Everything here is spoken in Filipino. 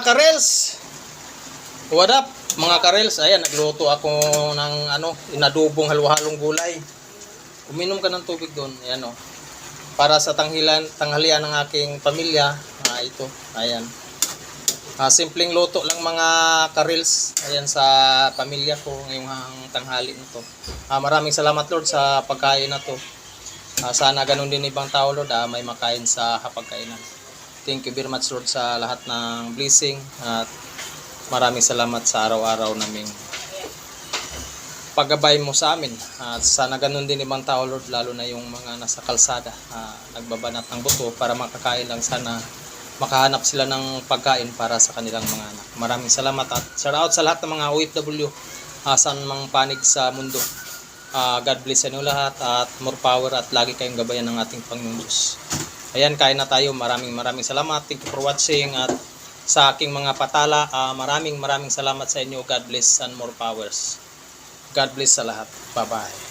karels! What up mga karels? Ayan, nagluto ako ng ano, inadubong halwa-halong gulay. Uminom ka ng tubig doon. Ayan o. Para sa tanghilan, tanghalian ng aking pamilya. Ah, ito. Ayan. Ah, simpleng luto lang mga karels. Ayan sa pamilya ko ngayong tanghali nito. Ah, maraming salamat Lord sa pagkain na to. Ah, sana ganun din ibang tao Lord ah, may makain sa hapagkainan. Thank you very much Lord sa lahat ng blessing at maraming salamat sa araw-araw naming paggabay mo sa amin. At sana ganun din ibang tao Lord lalo na yung mga nasa kalsada ah, nagbabanat ng buto para makakain lang sana makahanap sila ng pagkain para sa kanilang mga anak. Maraming salamat at shout out sa lahat ng mga OFW uh, saan mang panig sa mundo. Ah, God bless sa inyo lahat at more power at lagi kayong gabayan ng ating Panginoon Diyos. Ayan, kain na tayo. Maraming maraming salamat. Thank you for watching at sa aking mga patala, ah, maraming maraming salamat sa inyo. God bless and more powers. God bless sa lahat. Bye-bye.